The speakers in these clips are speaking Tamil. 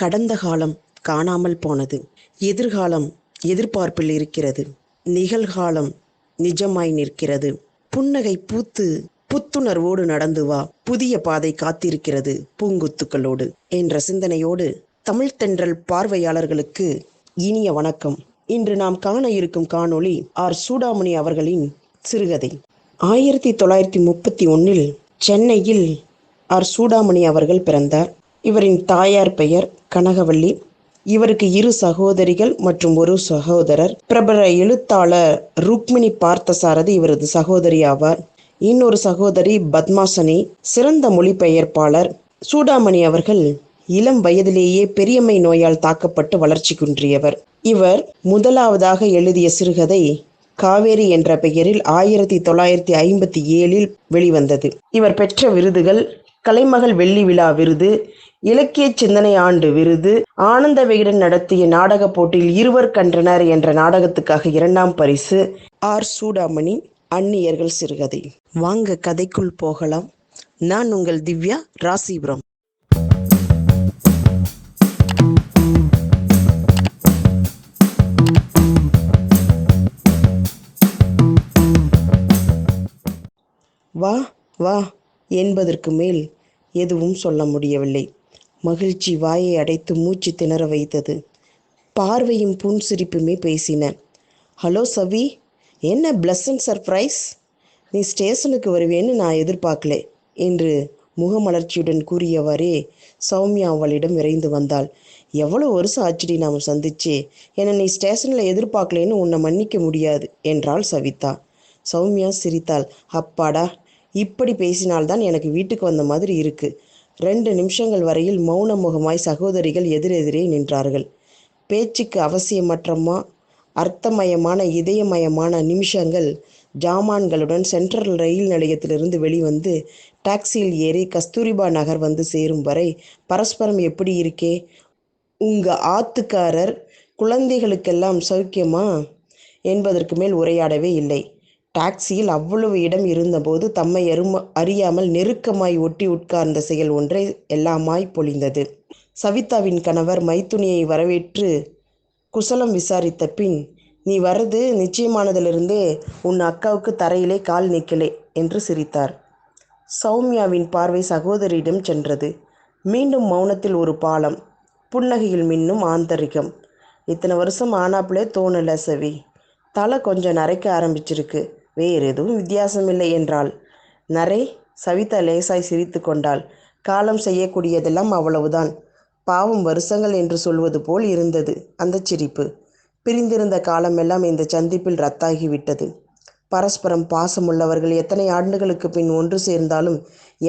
கடந்த காலம் காணாமல் போனது. எதிர்காலம் எதிர்பார்ப்பில் இருக்கிறது. நிகழ்காலம் நிஜமாய் நிற்கிறது. புன்னகை பூத்து புத்துணர்வோடு நடந்து வா. புதிய பாதை காத்திருக்கிறது பூங்குத்துக்களோடு என்ற சிந்தனையோடு தமிழ்த்தென்றல் பார்வையாளர்களுக்கு இனிய வணக்கம். இன்று நாம் காண இருக்கும் காணொளி ஆர். சூடாமணி அவர்களின் சிறுகதை. ஆயிரத்தி தொள்ளாயிரத்தி முப்பத்தி ஒன்னில் சென்னையில் ஆர். சூடாமணி அவர்கள் பிறந்தார். இவரின் தாயார் பெயர் கனகவள்ளி. இவருக்கு இரு சகோதரிகள் மற்றும் ஒரு சகோதரர். பிரபல எழுத்தாளர் ருக்மிணி பார்த்தசாரதி இவரது சகோதரி ஆவார். இன்னொரு சகோதரி பத்மாசனி. சிறந்த மொழிபெயர்ப்பாளர் சூடாமணி அவர்கள் இளம் வயதிலேயே பெரியம்மை நோயால் தாக்கப்பட்டு வளர்ச்சி குன்றியவர். இவர் முதலாவதாக எழுதிய சிறுகதை காவேரி என்ற பெயரில் ஆயிரத்தி தொள்ளாயிரத்தி ஐம்பத்தி ஏழில் வெளிவந்தது. இவர் பெற்ற விருதுகள் கலைமகள் வெள்ளி விழா விருது இலக்கிய சிந்தனை ஆண்டு விருது ஆனந்த விகடன் நடத்திய நாடக போட்டியில் இருவர் கன்றனர் என்ற நாடகத்துக்காக இரண்டாம் பரிசு ஆர். சூடாமணி அந்நியர்கள் சிறுகதை. வாங்க கதைக்குள் போகலாம். நான் உங்கள் திவ்யா ராசிபுரம். வா வா என்பதற்கு மேல் எதுவும் சொல்ல முடியவில்லை. மகிழ்ச்சி வாயை அடைத்து மூச்சு திணற வைத்தது. பார்வையும் புன்சிரிப்புமே பேசின. ஹலோ சவி என்ன பிளஸன் சர்ப்ரைஸ் நீ ஸ்டேஷனுக்கு வருவேன்னு நான் எதிர்பார்க்கல என்று முகமலர்ச்சியுடன் கூறியவாறே சௌமியா அவளிடம் விரைந்து வந்தாள். எவ்வளோ வருஷம் ஆச்சுடி நாம் சந்திச்சு? என்னை நீ ஸ்டேஷனில் எதிர்பார்க்கலேன்னு உன்னை மன்னிக்க முடியாது என்றாள் சவிதா. சௌமியா சிரித்தாள். அப்பாடா இப்படி பேசினால்தான் எனக்கு வீட்டுக்கு வந்த மாதிரி இருக்குது ரெண்டு நிமிஷங்கள் வரையில் மௌன முகமாய் சகோதரிகள் எதிரெதிரே நின்றார்கள். பேச்சுக்கு அவசியமற்றமா அர்த்தமயமான இதயமயமான நிமிஷங்கள் ஜாமான்களுடன் சென்ட்ரல் ரயில் நிலையத்திலிருந்து வெளிவந்து டாக்ஸியில் ஏறி கஸ்தூரிபா நகர் வந்து சேரும் வரை பரஸ்பரம் எப்படி இருக்கே? உங்க ஆத்துக்காரர் குழந்தைகளுக்கெல்லாம் சௌக்கியமா? என்பதற்கு மேல் உரையாடவே இல்லை. டாக்ஸியில் அவ்வளவு இடம் இருந்தபோது தம்மை அரும அறியாமல் நெருக்கமாய் ஒட்டி உட்கார்ந்த செயல் ஒன்றை எல்லாமாய் பொழிந்தது. சவிதாவின் கணவர் மைத்துனியை வரவேற்று குசலம் விசாரித்த பின் நீ வரது நிச்சயமானதிலிருந்தே உன் அக்காவுக்கு தரையிலே கால் நிற்கலே என்று சிரித்தார். சௌமியாவின் பார்வை சகோதரியிடம் சென்றது. மீண்டும் மௌனத்தில் ஒரு பாலம் புன்னகையில் மின்னும் ஆந்தரிகம். இத்தனை வருஷம் ஆனாப்புலே தோணல சவி. தலை கொஞ்சம் நரைக்க ஆரம்பிச்சிருக்கு. வேறு எதுவும் வித்தியாசமில்லை என்றாள். நரை சவிதா லேசாய் சிரித்து கொண்டாள். காலம் செய்யக்கூடியதெல்லாம் அவ்வளவுதான். பாவம் வருஷங்கள் என்று சொல்வது போல் இருந்தது அந்த சிரிப்பு. பிரிந்திருந்த காலமெல்லாம் இந்த சந்திப்பில் ரத்தாகிவிட்டது. பரஸ்பரம் பாசமுள்ளவர்கள் எத்தனை ஆண்டுகளுக்கு பின் ஒன்று சேர்ந்தாலும்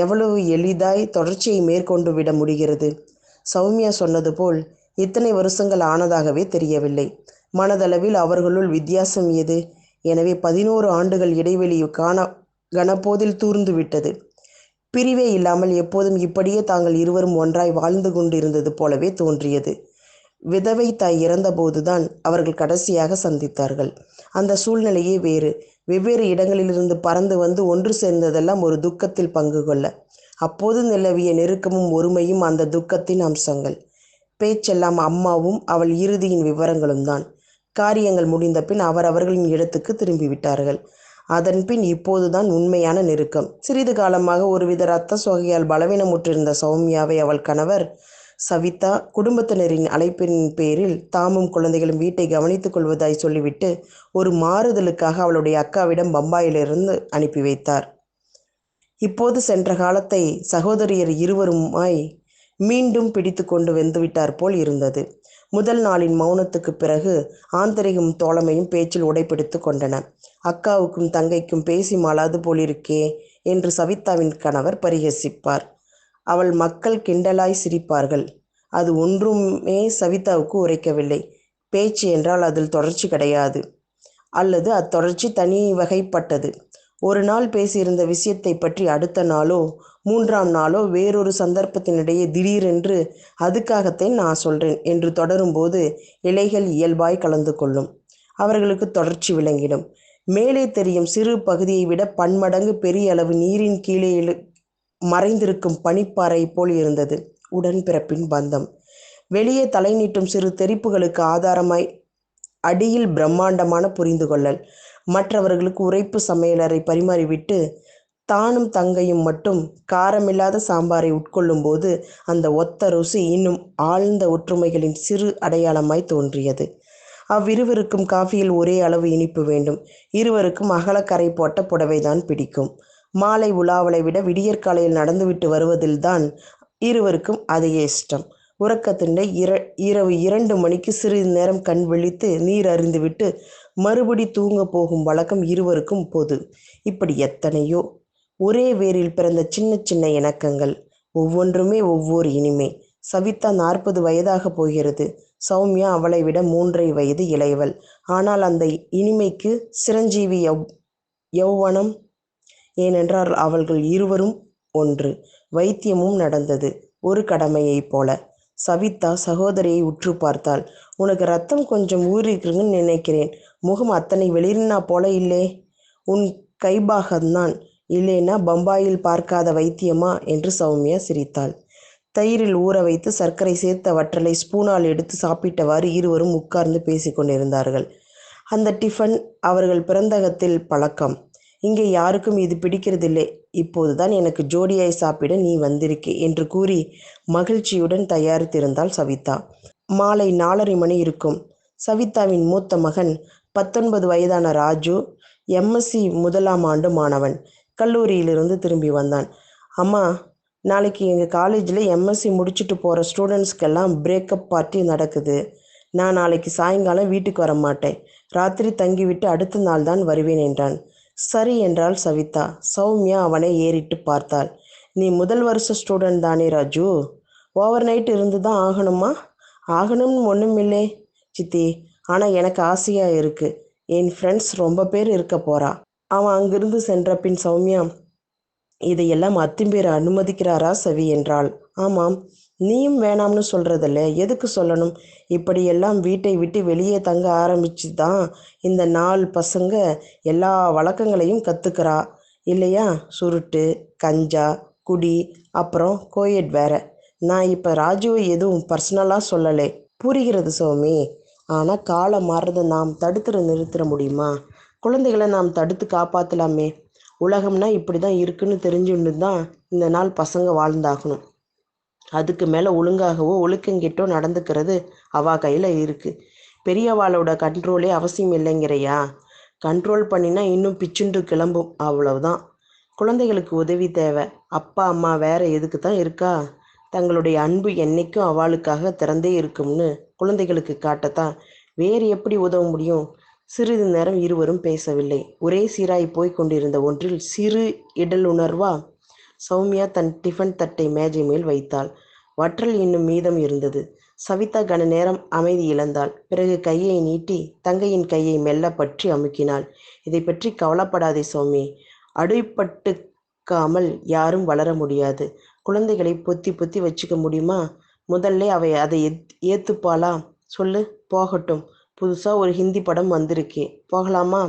எவ்வளவு எளிதாய் தொடர்ச்சியை மேற்கொண்டு விட முடிகிறது. சௌமியா சொன்னது போல் இத்தனை வருஷங்கள் ஆனதாகவே தெரியவில்லை. மனதளவில் அவர்களுள் வித்தியாசம் எது? எனவே பதினோரு ஆண்டுகள் இடைவெளி காண கனப்போதில் தூர்ந்து விட்டது. பிரிவே இல்லாமல் எப்போதும் இப்படியே தாங்கள் இருவரும் ஒன்றாய் வாழ்ந்து கொண்டிருந்தது போலவே தோன்றியது. விதவை தாய் இறந்தபோதுதான் அவர்கள் கடைசியாக சந்தித்தார்கள். அந்த சூழ்நிலையே வேறு. வெவ்வேறு இடங்களிலிருந்து பறந்து வந்து ஒன்று சேர்ந்ததெல்லாம் ஒரு துக்கத்தில் பங்கு கொள்ள. அப்போது நிலவிய நெருக்கமும் ஒருமையும் அந்த துக்கத்தின் அம்சங்கள். பேச்செல்லாம் அம்மாவும் அவள் இறுதியின் விவரங்களும் தான் காரியங்கள் முடிந்த பின் அவரவர்களின் இடத்துக்கு திரும்பிவிட்டார்கள். அதன் பின் இப்போதுதான் உண்மையான நெருக்கம். சிறிது காலமாக ஒருவித இரத்த சோகையால் பலவீனமுற்றிருந்த சௌமியாவை அவள் கணவர் சவிதா குடும்பத்தினரின் அழைப்பின் பேரில் தாமும் குழந்தைகளும் வீட்டை கவனித்துக் கொள்வதாய் சொல்லிவிட்டு ஒரு மாறுதலுக்காக அவளுடைய அக்காவிடம் பம்பாயிலிருந்து அனுப்பி வைத்தார். இப்போது சென்ற காலத்தை சகோதரியர் இருவருமாய் மீண்டும் பிடித்து கொண்டு வந்துவிட்டார் போல் இருந்தது. முதல் நாளின் மௌனத்துக்கு பிறகு ஆந்தரிகம் தோழமையும் பேச்சில் உடைப்பிடித்து கொண்டன. அக்காவுக்கும் தங்கைக்கும் பேசி மாளாது போலிருக்கே என்று சவிதாவின் கணவர் பரிகசிப்பார் அவள் மக்கள் கிண்டலாய் சிரிப்பார்கள். அது ஒன்றுமே சவிதாவுக்கு உரைக்கவில்லை. பேச்சு என்றால் அதில் தொடர்ச்சி கிடையாது. அல்லது அத்தொடர்ச்சி தனி வகைப்பட்டது. ஒரு நாள் பேசியிருந்த விஷயத்தை பற்றி அடுத்த நாளோ மூன்றாம் நாளோ வேறொரு சந்தர்ப்பத்தினிடையே திடீரென்று அதுக்காகத்தான் நான் சொல்றேன் என்று தொடரும்போது இலைகள் இயல்பாய் கலந்து கொள்ளும். அவர்களுக்கு தொடர்ச்சி விளங்கிடும். மேலே தெரியும் சிறு பகுதியை விட பன்மடங்கு பெரிய அளவு நீரின் கீழே மறைந்திருக்கும் பனிப்பாறை போல் இருந்தது. உடன்பிறப்பின் பந்தம். வெளியே தலை நீட்டும் சிறு தெரிப்புகளுக்கு ஆதாரமாய் அடியில் பிரம்மாண்டமான புரிந்து கொள்ளல் மற்றவர்களுக்கு உரைப்பு சமையலறை பரிமாறிவிட்டு தானும் தங்கையும் மட்டும் காரமில்லாத சாம்பாரை உட்கொள்ளும்போது அந்த ஒத்த ருசி இன்னும் ஆழ்ந்த ஒற்றுமைகளின் சிறு அடையாளமாய் தோன்றியது. அவ்விருவருக்கும் காஃபியில் ஒரே அளவு இனிப்பு வேண்டும். இருவருக்கும் அகலக்கரை போட்ட புடவைதான் பிடிக்கும். மாலை உலாவலை விட விடியற்காலையில் நடந்துவிட்டு வருவதில்தான் இருவருக்கும் அதையே இஷ்டம். உறக்கத்திண்டை இர இரவு இரண்டு மணிக்கு சிறிது நேரம் கண் விழித்து நீர் அறிந்துவிட்டு மறுபடி தூங்க போகும் வழக்கம் இருவருக்கும் பொது. இப்படி எத்தனையோ ஒரே வேரில் பிறந்த சின்ன சின்ன இணக்கங்கள் ஒவ்வொன்றுமே ஒவ்வொரு இனிமை. சவிதா நாற்பது வயதாக போகிறது. சௌமியா அவளை விட மூன்றரை வயது இளையவள். ஆனால் அந்த இனிமைக்கு சிரஞ்சீவி யவ் யௌவனம் ஏனென்றால் அவர்கள் இருவரும் ஒன்று. வைத்தியமும் நடந்தது ஒரு கடமையைப் போல. சவிதா சகோதரியை உற்று பார்த்தாள். உனக்கு ரத்தம் கொஞ்சம் ஊறிருக்குன்னு நினைக்கிறேன். முகம் அத்தனை வெளிரினா போல இல்லே. உன் கைபாகம்தான். இல்லைன்னா பம்பாயில் பார்க்காத வைத்தியமா? என்று சௌமியா சிரித்தாள். தயிரில் ஊற வைத்து சர்க்கரை சேர்த்த வற்றலை ஸ்பூனால் எடுத்து சாப்பிட்டவாறு இருவரும் உட்கார்ந்து பேசிக்கொண்டிருந்தார்கள் அந்த டிஃபன் அவர்கள் பிறந்தகத்தில் பழக்கம். இங்கே யாருக்கும் இது பிடிக்கிறதில்லை. இப்போதுதான் எனக்கு ஜோடியாய் சாப்பிட நீ வந்திருக்கே என்று கூறி மகிழ்ச்சியுடன் தயாரித்திருந்தாள் சவிதா. மாலை நாலரை மணி இருக்கும். சவிதாவின் மூத்த மகன் பத்தொன்பது வயதான ராஜு எம்எஸ்சி முதலாம் ஆண்டு மாணவன். கல்லூரியிலிருந்து திரும்பி வந்தான். அம்மா நாளைக்கு எங்கள் காலேஜில் எம்எஸ்சி முடிச்சுட்டு போகிற ஸ்டூடெண்ட்ஸ்க்கெல்லாம் பிரேக்கப் பார்ட்டி நடக்குது. நான் நாளைக்கு சாயங்காலம் வீட்டுக்கு வர மாட்டேன். ராத்திரி தங்கிவிட்டு அடுத்த நாள் தான் வருவேன் என்றான். சரி என்றாள் சவிதா. சௌமியா அவனை ஏறிட்டு பார்த்தாள். நீ முதல் வருஷ ஸ்டூடெண்ட் தானே ராஜு? ஓவர் நைட் இருந்து தான் ஆகணுமா? ஆகணும்னு ஒன்றும் இல்லை. சித்தி ஆனால் எனக்கு ஆசையாக இருக்குது என் ஃப்ரெண்ட்ஸ் ரொம்ப பேர் இருக்க போகிறா அவன் அங்கிருந்து சென்ற பின் சௌமியா இதையெல்லாம் அத்திம்பேர் அனுமதிக்கிறாரா சவி என்றாள். ஆமாம் நீயும் வேணாம்னு சொல்கிறதில்ல எதுக்கு சொல்லணும்? இப்படியெல்லாம் வீட்டை விட்டு வெளியே தங்க ஆரம்பிச்சு தான் இந்த நாலு பசங்க எல்லா வழக்கங்களையும் கற்றுக்கிறா இல்லையா? சுருட்டு கஞ்சா குடி அப்புறம் கோயட் வேற. நான் இப்போ ராஜுவை எதுவும் பர்சனலாக சொல்லலை. புரிகிறது சோமி. ஆனால் காலம் மாறுறதை நாம் தடுத்துற நிறுத்திட முடியுமா? குழந்தைகளை நாம் தடுத்து காப்பாற்றலாமே உலகம்னா இப்படி தான் இருக்குன்னு தெரிஞ்சுன்னு தான் இந்த நாள் பசங்க வாழ்ந்தாகணும். அதுக்கு மேலே ஒழுங்காகவோ ஒழுக்கங்கிட்டோ நடந்துக்கிறது அவா கையில் இருக்குது பெரியவாளோட கண்ட்ரோலே அவசியம் இல்லைங்கிறையா? கண்ட்ரோல் பண்ணினா இன்னும் பிச்சுண்டு கிளம்பும். அவ்வளவுதான். குழந்தைகளுக்கு உதவி தேவை. அப்பா அம்மா வேற எதுக்கு தான் இருக்கா? தங்களுடைய அன்பு என்னைக்கும் அவளுக்காக திறந்தே இருக்கும்னு குழந்தைகளுக்கு காட்டத்தான். வேறு எப்படி உதவ முடியும்? சிறிது நேரம் இருவரும் பேசவில்லை. ஒரே சீராய் போய்க் கொண்டிருந்த ஒன்றில் சிறு இடலுணர்வா சௌமியா தன் டிஃபன் தட்டை மேஜை மேல் வைத்தாள். வற்றல் இன்னும் மீதம் இருந்தது. சவிதா கன நேரம் அமைதி இழந்தாள். பிறகு கையை நீட்டி தங்கையின் கையை மெல்ல பற்றி அமுக்கினாள். இதை பற்றி கவலைப்படாதே சௌமி. அடிபட்டுக்காமல் யாரும் வளர முடியாது. குழந்தைகளை பொத்தி பொத்தி வச்சுக்க முடியுமா? முதல்ல அவை அதை எத் ஏத்துப்பாளா? சொல்லு போகட்டும். புதுசாக ஒரு ஹிந்தி படம் வந்திருக்கே. போகலாமா?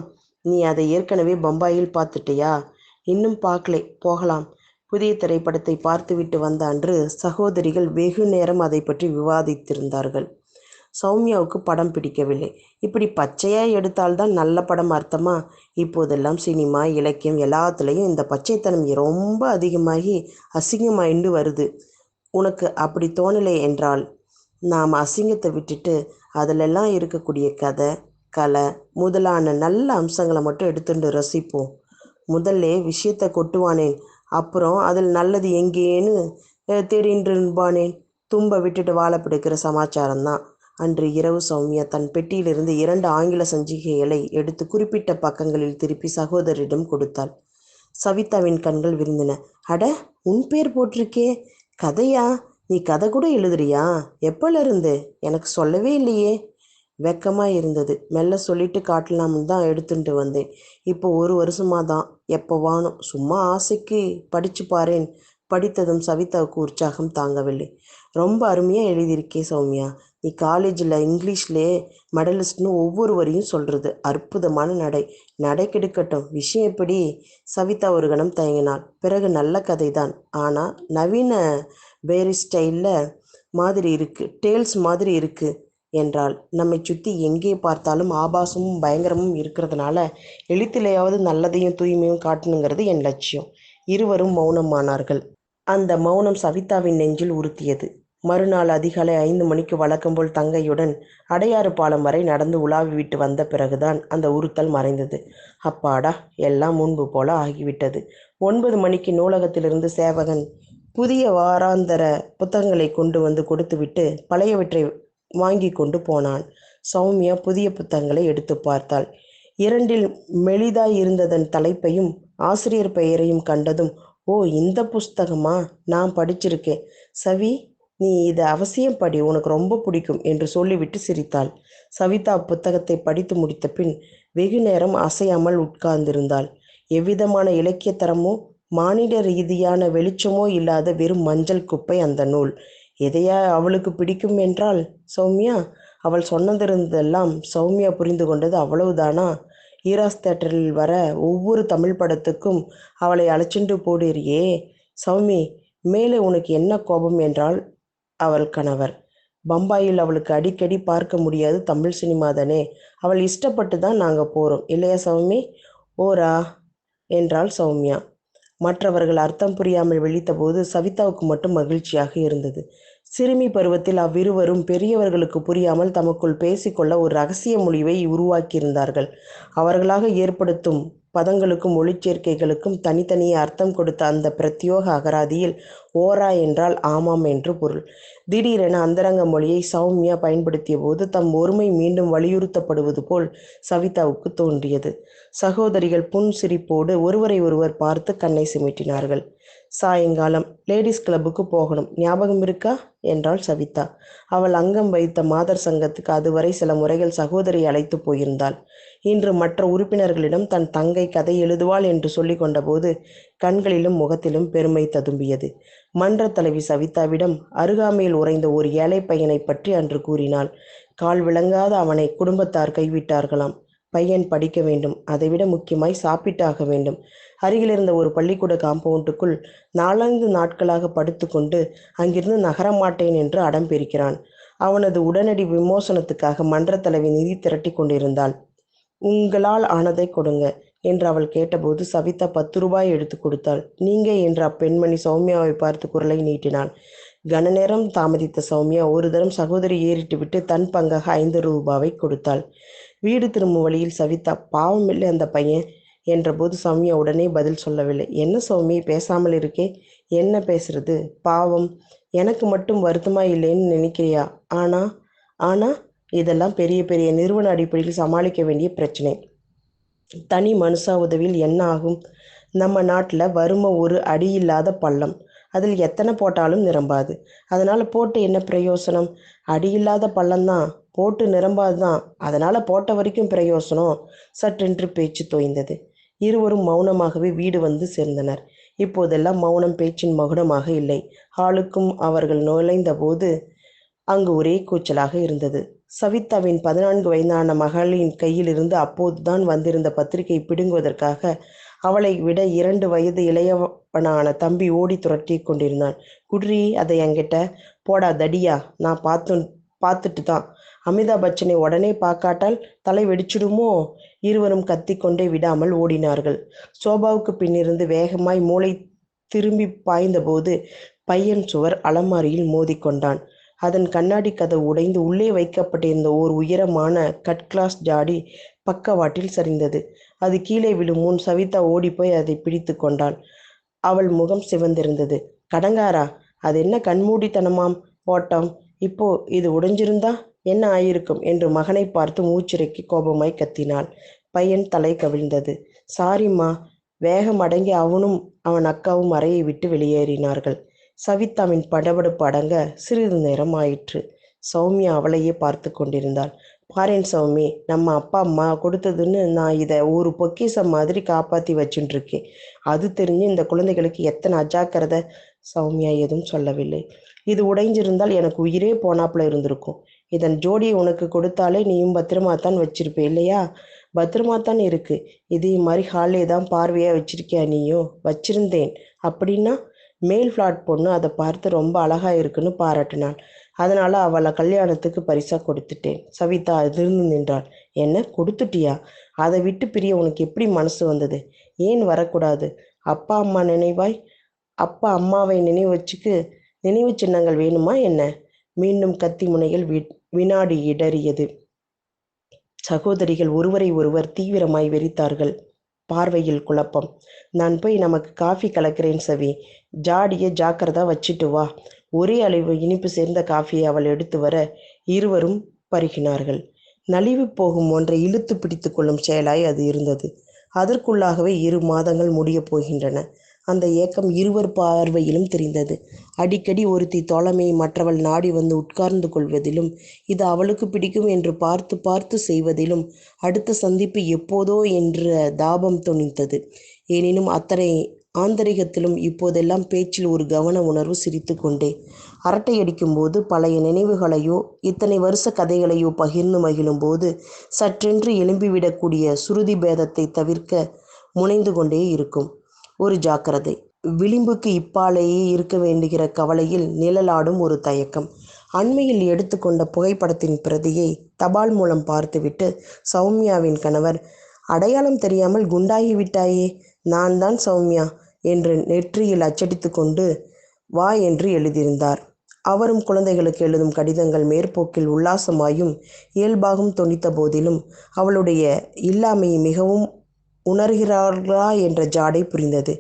நீ அதை ஏற்கனவே பம்பாயில் பார்த்துட்டியா? இன்னும் பார்க்கலை. போகலாம். புதிய திரைப்படத்தை பார்த்துவிட்டு வந்த அன்று சகோதரிகள் வெகு நேரம் அதை பற்றி விவாதித்திருந்தார்கள். சௌமியாவுக்கு படம் பிடிக்கவில்லை. இப்படி பச்சையாக எடுத்தால்தான் நல்ல படம் அர்த்தமா? இப்போதெல்லாம் சினிமா இலக்கியம் எல்லாத்துலேயும் இந்த பச்சைத்தனம் ரொம்ப அதிகமாகி அசிங்கமாயிண்டு வருது. உனக்கு அப்படி தோணலை என்றால் நாம் அசிங்கத்தை விட்டுட்டு அதிலெல்லாம் இருக்கக்கூடிய கதை கலை முதலான நல்ல அம்சங்களை மட்டும் எடுத்துட்டு ரசிப்போம். முதல்ல விஷயத்தை கொட்டுவானேன் அப்புறம் அதில் நல்லது எங்கேன்னு தேடின்று இருப்பானேன் தும்ப விட்டுட்டு வாழ பிடிக்கிற சமாச்சாரம் தான் அன்று இரவு சௌமியா தன் பெட்டியிலிருந்து இரண்டு ஆங்கில சஞ்சிகைகளை எடுத்து குறிப்பிட்ட பக்கங்களில் திருப்பி சகோதரிடம் கொடுத்தாள். சவிதாவின் கண்கள் விரிந்தன. அட உன் பேர் போட்டிருக்கே. கதையா? நீ கதை கூட எழுதுறியா? எப்பல இருந்து எனக்கு சொல்லவே இல்லையே. வெக்கமாக இருந்தது. மெல்ல சொல்லிட்டு காட்டலாம்னு தான் எடுத்துட்டு வந்தேன். இப்போ ஒரு வருஷமாக தான். எப்போ வானும் சும்மா ஆசைக்கு படிச்சு பாரேன். படித்ததும் சவிதாவுக்கு உற்சாகம் தாங்கவில்லை. ரொம்ப அருமையாக எழுதியிருக்கே சௌமியா. நீ காலேஜில் இங்கிலீஷ்லே மெடலிஸ்ட்னு ஒவ்வொரு வரியும் சொல்கிறது அற்புதமான நடை. நடை கெடுக்கட்டும். விஷயம் எப்படி? சவிதா ஒரு கணம் தயங்கினாள். பிறகு நல்ல கதை தான் ஆனால் நவீன வேறு ஸ்டைலில் மாதிரி இருக்கு டேல்ஸ் மாதிரி இருக்கு என்றால் நம்மை சுற்றி எங்கே பார்த்தாலும் ஆபாசமும் பயங்கரமும் இருக்கிறதுனால எழுத்திலேயாவது நல்லதையும் தூய்மையும் காட்டணுங்கிறது என் லட்சியம். இருவரும் மௌனமானார்கள். அந்த மௌனம் சவிதாவின் நெஞ்சில் உறுத்தியது. மறுநாள் அதிகாலை ஐந்து மணிக்கு வழக்கம்போல் தங்கையுடன் அடையாறு பாலம் வரை நடந்து உலாவி விட்டு வந்த பிறகுதான் அந்த உறுத்தல் மறைந்தது. அப்பாடா எல்லாம் முன்பு போல ஆகிவிட்டது. ஒன்பது மணிக்கு நூலகத்திலிருந்து சேவகன் புதிய வாராந்தர புத்தகங்களை கொண்டு வந்து கொடுத்துவிட்டு பழையவற்றை வாங்கி கொண்டு போனான். சௌமியா புதிய புத்தகங்களை எடுத்து பார்த்தாள். இரண்டில் மெலிதாய் இருந்ததன் தலைப்பையும் ஆசிரியர் பெயரையும் கண்டதும் ஓ இந்த புஸ்தகமா? நான் படிச்சிருக்கேன். சவி நீ இதை அவசியம் படி. உனக்கு ரொம்ப பிடிக்கும் என்று சொல்லிவிட்டு சிரித்தாள். சவிதா புத்தகத்தை படித்து முடித்த பின் வெகு நேரம் அசையாமல் உட்கார்ந்திருந்தாள். எவ்விதமான இலக்கியத்தரமோ மானிட ரீதியான வெளிச்சமோ இல்லாத வெறும் மஞ்சள் குப்பை அந்த நூல். எதையா அவளுக்கு பிடிக்கும் என்றால் சௌமியா? அவள் சொன்னதிருந்தெல்லாம் சௌமியா புரிந்து கொண்டது அவ்வளவுதானா? ஈராஸ் தேட்டரில் வர ஒவ்வொரு தமிழ் படத்துக்கும் அவளை அழைச்சிண்டு போடுறியே. சௌமி மேலே உனக்கு என்ன கோபம் என்றால் அவள் கணவர். பம்பாயில் அவளுக்கு அடிக்கடி பார்க்க முடியாது தமிழ் சினிமா தானே. அவள் இஷ்டப்பட்டு தான் நாங்கள் போகிறோம் இல்லையா சௌமி? ஓரா என்றாள் சௌமியா. மற்றவர்கள் அர்த்தம் புரியாமல் விழித்தபோது சவிதாவுக்கு மட்டும் மகிழ்ச்சியாக இருந்தது. சிறுமி பருவத்தில் அவ்விருவரும் பெரியவர்களுக்கு புரியாமல் தமக்குள் பேசிக்கொள்ள ஒரு ரகசிய மொழிவை உருவாக்கியிருந்தார்கள். அவர்களாக ஏற்படுத்தும் பதங்களுக்கும் ஒளிச்சேர்க்கைகளுக்கும் தனித்தனியே அர்த்தம் கொடுத்த அந்த பிரத்யோக அகராதியில் ஓரா என்றால் ஆமாம் என்று பொருள். திடீரென அந்தரங்க மொழியை சௌமியா பயன்படுத்திய போது தம் ஒருமை மீண்டும் வலியுறுத்தப்படுவது போல் சவிதாவுக்கு தோன்றியது. சகோதரிகள் புன் சிரிப்போடு ஒருவரை ஒருவர் பார்த்து கண்ணை சிமிட்டினார்கள். சாயங்காலம் லேடிஸ் கிளப்புக்கு போகணும். ஞாபகம் இருக்கா? என்றாள் சவிதா. அவள் அங்கம் வைத்த மாதர் சங்கத்துக்கு அதுவரை சில முறைகள் சகோதரி அழைத்து போயிருந்தாள். இன்று மற்ற உறுப்பினர்களிடம் தன் தங்கை கதை எழுதுவாள் என்று சொல்லி கொண்டபோது கண்களிலும் முகத்திலும் பெருமை ததும்பியது. மன்ற தலைவி சவிதாவிடம் அருகாமையில் உறைந்த ஒரு ஏழை பையனை பற்றி அன்று கூறினாள். கால் விளங்காத அவனை குடும்பத்தார் கைவிட்டார்களாம். பையன் படிக்க வேண்டும். அதைவிட முக்கியமாய் சாப்பிட்டாக வேண்டும். அருகில் இருந்த ஒரு பள்ளிக்கூட காம்பவுண்டுக்குள் நாலந்து நாட்களாக படுத்துக்கொண்டு அங்கிருந்து நகரமாட்டேன் என்று அடம் பிரிக்கிறான். அவனது உடனடி விமோசனத்துக்காக மன்ற தலைவி நிதி திரட்டி கொண்டிருந்தாள். உங்களால் ஆனதை கொடுங்க என்று அவள் கேட்டபோது சவிதா பத்து ரூபாய் எடுத்து கொடுத்தாள். நீங்க என்று அப்பெண்மணி சௌமியாவை பார்த்து குரலை நீட்டினாள் கன நேரம் தாமதித்த சௌமியா ஒரு தரம் சகோதரி ஏறிட்டு விட்டு தன் பங்காக ஐந்து ரூபாவை கொடுத்தாள். வீடு திரும்பும் வழியில் சவிதா பாவமில்லை அந்த பையன் என்றபோது சௌமியா உடனே பதில் சொல்லவில்லை. என்ன சௌமி பேசாமல் இருக்கே. என்ன பேசுறது? பாவம். எனக்கு மட்டும் வருத்தமா இல்லைன்னு நினைக்கிறியா? ஆனா ஆனா இதெல்லாம் பெரிய பெரிய நிறுவன அடிப்படையில் சமாளிக்க வேண்டிய பிரச்சனை. தனி மனுஷா உதவியில் என்ன ஆகும்? நம்ம நாட்டில் வறுமை ஒரு அடி இல்லாத பள்ளம். அதில் எத்தனை போட்டாலும் நிரம்பாது. அதனால் போட்டு என்ன பிரயோசனம்? அடி இல்லாத பள்ளம்தான் போட்டு நிரம்பாது தான் அதனால் போட்ட வரைக்கும் பிரயோசனம் சற்றென்று பேச்சு தோய்ந்தது. இருவரும் மௌனமாகவே வீடு வந்து சேர்ந்தனர். இப்போதெல்லாம் மௌனம் பேச்சின் மகுடமாக இல்லை. ஹாலுக்கும் அவர்கள் நுழைந்தபோது அங்கு ஒரே கூச்சலாக இருந்தது. சவிதாவின் பதினான்கு வயதான மகளின் கையிலிருந்து அப்போதுதான் வந்திருந்த பத்திரிகை பிடுங்குவதற்காக அவளை விட இரண்டு வயது இளையவனான தம்பி ஓடி துரட்டி கொண்டிருந்தான். குட்ரி அதை என்கிட்ட போடா தடியா நான் பார்த்து பார்த்துட்டு தான் அமிதாப் பச்சனை உடனே பார்க்காட்டால் தலை வெடிச்சிடுமோ? இருவரும் கத்திக்கொண்டே விடாமல் ஓடினார்கள். சோபாவுக்கு பின்னிருந்து வேகமாய் மூளை திரும்பி பாய்ந்தபோது பையன் சுவர் அலமாரியில் மோதிக்கொண்டான். அதன் கண்ணாடி கதவு உடைந்து உள்ளே வைக்கப்பட்டிருந்த ஓர் உயரமான கட் கிளாஸ் ஜாடி பக்கவாட்டில் சரிந்தது. அது கீழே விழும் முன் சவிதா ஓடிப்போய் அதை பிடித்து கொண்டாள். அவள் முகம் சிவந்திருந்தது. கடங்காரா அது என்ன கண்மூடித்தனமாம் ஓட்டம்? இப்போ இது உடைஞ்சிருந்தா? என்ன ஆயிருக்கும்? என்று மகனை பார்த்து மூச்சிறைக்கு கோபமாய் கத்தினாள். பையன் தலை கவிழ்ந்தது. சாரிம்மா வேகம் அடங்கி அவனும் அவன் அக்காவும் அறையை விட்டு வெளியேறினார்கள். சவிதாவின் படபடப்பு அடங்க சிறிது நேரம் ஆயிற்று. சௌமியா அவளையே பார்த்து கொண்டிருந்தாள். பாரேன் சௌமி நம்ம அப்பா அம்மா கொடுத்ததுன்னு நான் இதை ஒரு பொக்கிஷம் மாதிரி காப்பாற்றி வச்சுட்டுருக்கேன் அது தெரிஞ்சு இந்த குழந்தைகளுக்கு எத்தனை அஜாக்கிரதை? சௌமியா எதுவும் சொல்லவில்லை. இது உடைஞ்சிருந்தால் எனக்கு உயிரே போனாப்புல இருந்திருக்கும். இதன் ஜோடியை உனக்கு கொடுத்தாலே நீயும் பத்திரமா தான் இல்லையா? பத்திரமா தான் இருக்கு. இதே மாதிரி ஹாலே தான் பார்வையாக வச்சிருக்கியா நீயோ? வச்சிருந்தேன். அப்படின்னா மேல் ஃப்ளாட் பொண்ணு அதை பார்த்து ரொம்ப அழகாக இருக்குன்னு பாராட்டினாள். அதனால் அவளை கல்யாணத்துக்கு பரிசாக கொடுத்துட்டேன். சவிதா அதிர்ந்து நின்றாள். என்ன? கொடுத்துட்டியா? அதை விட்டு பிரிய உனக்கு எப்படி மனசு வந்தது? ஏன் வரக்கூடாது? அப்பா அம்மா நினைவாய்? அப்பா அம்மாவை நினைவு வச்சுக்கு நினைவு சின்னங்கள் வேணுமா என்ன? மீண்டும் கத்தி முனைகள் வீட் வினாடி இடறியது. சகோதரிகள் ஒருவரை ஒருவர் தீவிரமாய் வெறித்தார்கள். பார்வையில் குழப்பம். நான் போய் நமக்கு காஃபி கலக்கிறேன் சவி. ஜாடியை ஜாக்கிரதா வச்சிட்டு வா. ஒரே அளவு இனிப்பு சேர்ந்த காஃபியை அவள் எடுத்து வர இருவரும் பருகினார்கள். நலிவு போகும் ஒன்றை இழுத்து பிடித்து கொள்ளும் செயலாய் அது இருந்தது. அதற்குள்ளாகவே இரு மாதங்கள் முடியப் போகின்றன. அந்த ஏக்கம் இருவர் பார்வையிலும் தெரிந்தது. அடிக்கடி ஒருத்தி தோழமையை மற்றவள் நாடி வந்து உட்கார்ந்து கொள்வதிலும் இது அவளுக்கு பிடிக்கும் என்று பார்த்து பார்த்து செய்வதிலும் அடுத்த சந்திப்பு எப்போதோ என்ற தாபம் துணித்தது எனினும் அத்தனை ஆந்தரிகத்திலும் இப்போதெல்லாம் பேச்சில் ஒரு கவன உணர்வு சிரித்து கொண்டே அரட்டை அடிக்கும்போது பழைய நினைவுகளையோ இத்தனை வருஷ கதைகளையோ பகிர்ந்து மகிழும்போது சற்றென்று எழும்பிவிடக்கூடிய சுருதி பேதத்தை தவிர்க்க முனைந்து கொண்டே இருக்கும். ஒரு ஜாக்கிரதை. விளிம்புக்கு இப்பாலேயே இருக்க வேண்டுகிற கவலையில் நிழலாடும் ஒரு தயக்கம். அண்மையில் எடுத்துக்கொண்ட புகைப்படத்தின் பிரதியை தபால் மூலம் பார்த்துவிட்டு சௌமியாவின் கணவர் அடையாளம் தெரியாமல் குண்டாகி விட்டாயே நான் தான் சௌமியா என்று நெற்றியில் அச்சடித்து கொண்டு வா என்று எழுதியிருந்தார். அவரும் குழந்தைகளுக்கு எழுதும் கடிதங்கள் மேற்போக்கில் உல்லாசமாயும் இயல்பாகவும் தொனித்த போதிலும் அவளுடைய இல்லாமையை மிகவும் உணர்கிறார்களா என்ற ஜாடை புரிந்தது.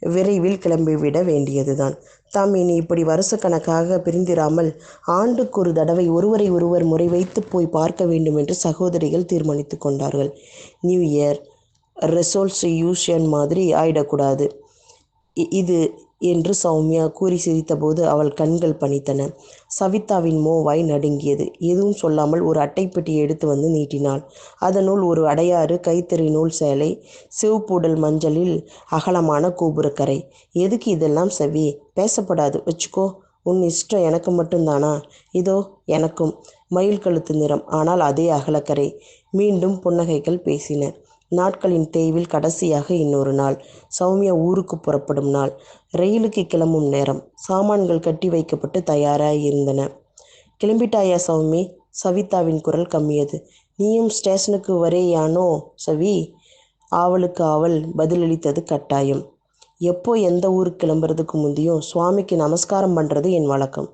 விரைவில் கிளம்பிவிட வேண்டியதுதான். தாம் இனி இப்படி வருஷக்கணக்காக பிரிந்திராமல் ஆண்டுக்கு ஒரு தடவை ஒருவரை ஒருவர் முறை வைத்து போய் பார்க்க வேண்டும் என்று சகோதரிகள் தீர்மானித்து கொண்டார்கள். நியூ இயர் ரெசோல்யூஷன் மாதிரி ஆயிடக்கூடாது. இது என்று சௌமியா கூறி சிரித்தபோது அவள் கண்கள் பணித்தன. சவிதாவின் மோவாய் நடுங்கியது. எதுவும் சொல்லாமல் ஒரு அட்டைப்பெட்டியை எடுத்து வந்து நீட்டினாள். அதனுள் ஒரு அடையாறு கைத்தறி நூல் சேலை சிவப்புடல் மஞ்சளில் அகலமான கோபுரக்கரை. எதுக்கு இதெல்லாம் செவி? பேசப்படாது. வச்சுக்கோ. உன் இஷ்டம் எனக்கு மட்டும்தானா? இதோ எனக்கும். மயில் கழுத்து நிறம். ஆனால் அதே அகலக்கரை. மீண்டும் புன்னகைகள் பேசின. நாட்களின் தேய்வில் கடைசியாக இன்னொரு நாள். சௌமியா ஊருக்கு புறப்படும் நாள். ரயிலுக்கு கிளம்பும் நேரம். சாமான்கள் கட்டி வைக்கப்பட்டு தயாராக இருந்தன கிளம்பிட்டாயா சௌமி? சவிதாவின் குரல் கம்மியது. நீயும் ஸ்டேஷனுக்கு வரேயானோ சவி? ஆவலுக்கு அவள் பதிலளித்தது கட்டாயம். எப்போ எந்த ஊருக்கு கிளம்புறதுக்கு முந்தையும் சுவாமிக்கு நமஸ்காரம் பண்ணுறது என் வழக்கம்.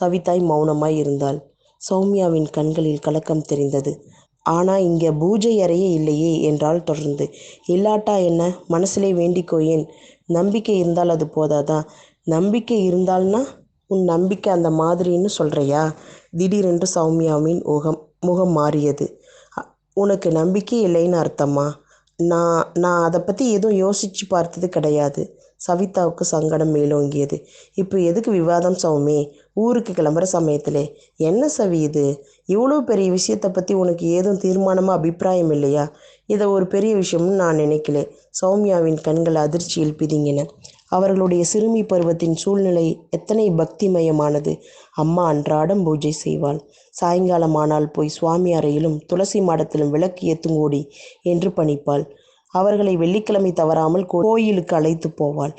சவிதாய் மௌனமாய் இருந்தாள். சௌமியாவின் கண்களில் கலக்கம் தெரிந்தது. ஆனா இங்கே பூஜை அறையே இல்லையே என்றாள் தொடர்ந்து. இல்லாட்டா என்ன? மனசிலே வேண்டிக்கோயேன். நம்பிக்கை இருந்தால் அது போதாதா? நம்பிக்கை இருந்தால்னா உன் நம்பிக்கை அந்த மாதிரின்னு சொல்றியா? திடீரென்று சௌமியாவின் முகம் முகம் மாறியது. உனக்கு நம்பிக்கை இல்லைன்னு அர்த்தமா? நான் நான் அதை பற்றி எதுவும் யோசித்து பார்த்தது கிடையாது. சவிதாவுக்கு சங்கடம் மேலோங்கியது. இப்போ எதுக்கு விவாதம் சௌமி? ஊருக்கு கிளம்புற சமயத்திலே என்ன சவி இது? இவ்வளோ பெரிய விஷயத்தை பற்றி உனக்கு ஏதும் தீர்மானமாக அபிப்பிராயம் இல்லையா? இதை ஒரு பெரிய விஷயம்னு நான் நினைக்கல. சௌமியாவின் கண்கள் அதிர்ச்சியில் பிதுங்கின. அவர்களுடைய சிறுமி பருவத்தின் சூழ்நிலை எத்தனை பக்திமயமானது. அம்மா அன்றாடம் பூஜை செய்வாள். சாயங்காலம் ஆனால் போய் சுவாமி அறையிலும் துளசி மாடத்திலும் விளக்கு ஏத்துங்கோடி என்று பணிப்பாள். அவர்களை வெள்ளிக்கிழமை தவறாமல் கோயிலுக்கு அழைத்து போவாள்.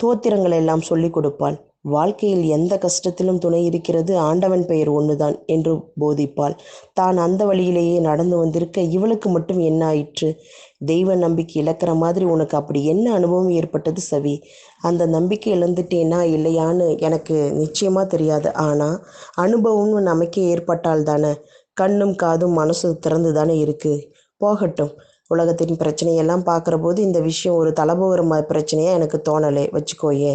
தோத்திரங்கள் எல்லாம் சொல்லிக் கொடுப்பாள். வாழ்க்கையில் எந்த கஷ்டத்திலும் துணை இருக்கிறது ஆண்டவன் பெயர் ஒன்றுதான் என்று போதிப்பாள். தான் அந்த வழியிலேயே நடந்து வந்திருக்க இவளுக்கு மட்டும் என்ன ஆயிற்று? தெய்வ நம்பிக்கை இழக்கிற மாதிரி உனக்கு அப்படி என்ன அனுபவம் ஏற்பட்டது சவி? அந்த நம்பிக்கை இழந்துட்டேனா இல்லையான்னு எனக்கு நிச்சயமா தெரியாது. ஆனா அனுபவம்னு நமக்கே ஏற்பட்டால் தானே? கண்ணும் காதும் மனசும் திறந்து தானே இருக்கு? போகட்டும். உலகத்தின் பிரச்சனையெல்லாம் பார்க்குற போது இந்த விஷயம் ஒரு தலபோகிற ம எனக்கு தோணலை. வச்சுக்கோயே.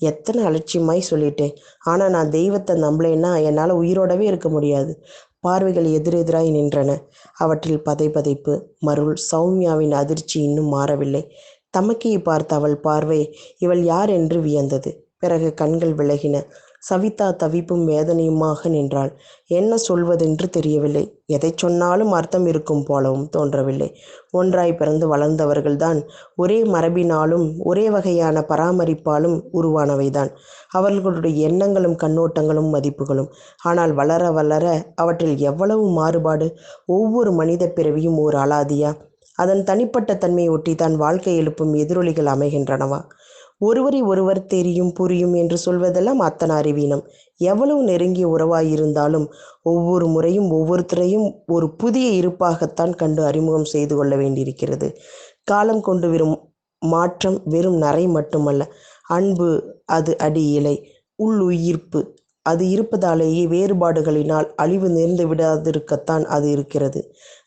எத்தனை அலட்சியமாய் சொல்லிட்டேன். ஆனால் நான் தெய்வத்தை நம்பலைன்னா என்னால் உயிரோடவே இருக்க முடியாது. பார்வைகள் எதிரெதிராய் நின்றன. அவற்றில் பதை பதைப்பு மருள் சௌமியாவின் அதிர்ச்சி இன்னும் மாறவில்லை. தமக்கையை பார்த்த அவள் பார்வை இவள் யார் என்று வியந்தது. பிறகு கண்கள் விலகின. சவிதா தவிப்பும் வேதனையுமாக நின்றாள். என்ன சொல்வதென்று தெரியவில்லை. எதை சொன்னாலும் அர்த்தம் இருக்கும் போலவும் தோன்றவில்லை. ஒன்றாய் பிறந்து வளர்ந்தவர்கள்தான் ஒரே மரபினாலும் ஒரே வகையான பராமரிப்பாலும் உருவானவைதான். அவர்களுடைய எண்ணங்களும் கண்ணோட்டங்களும் மதிப்புகளும். ஆனால் வளர வளர அவற்றில் எவ்வளவு மாறுபாடு? ஒவ்வொரு மனித பிறவியும் ஒரு அலாதியா? அதன் தனிப்பட்ட தன்மையை ஒட்டி தான் வாழ்க்கை எழுப்பும் எதிரொலிகள் அமைகின்றனவா? ஒருவரை ஒருவர் தெரியும் புரியும் என்று சொல்வதெல்லாம் அத்தனை அறிவீனம். எவ்வளவு நெருங்கிய உறவாயிருந்தாலும் ஒவ்வொரு முறையும் ஒவ்வொருத்தரையும் ஒரு புதிய இருப்பாகத்தான் கண்டு அறிமுகம் செய்து கொள்ள வேண்டியிருக்கிறது. காலம் கொண்டு வரும் மாற்றம் வெறும் நரை மட்டுமல்ல. அன்பு அது அடி இலை. உள்ளுயிர்ப்பு அது இருப்பதாலேயே வேறுபாடுகளினால் அழிவு நேர்ந்து விடாதிருக்கத்தான் அது இருக்கிறது.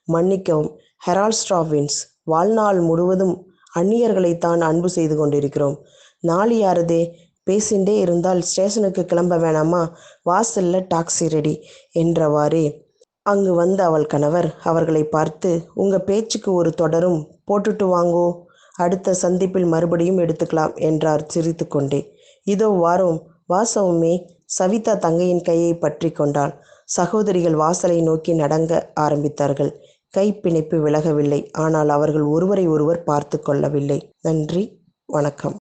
மன்னிக்கவும் ஹெரால்ட் ஸ்ட்ராவின்ஸ் வாழ்நாள் முழுவதும் அந்நியர்களைத்தான் அன்பு செய்து கொண்டிருக்கிறோம். நாளை யாரதே? பேசிண்டே இருந்தால் ஸ்டேஷனுக்கு கிளம்ப வேணாமா? வாசல்ல டாக்ஸி ரெடி என்றவாறே. அங்கு வந்த அவள் கணவர் அவர்களை பார்த்து உங்க பேச்சுக்கு ஒரு தொடரும். போட்டுட்டு வாங்கோ. அடுத்த சந்திப்பில் மறுபடியும் எடுத்துக்கலாம் என்றார் சிரித்துக்கொண்டே. இதோ வாரோம். வாசவுமே. சவிதா தங்கையின் கையை பற்றி கொண்டாள். சகோதரிகள் வாசலை நோக்கி நடங்க ஆரம்பித்தார்கள். கைப்பிணைப்பு விலகவில்லை. ஆனால் அவர்கள் ஒருவரை ஒருவர் பார்த்து கொள்ளவில்லை. நன்றி. வணக்கம்.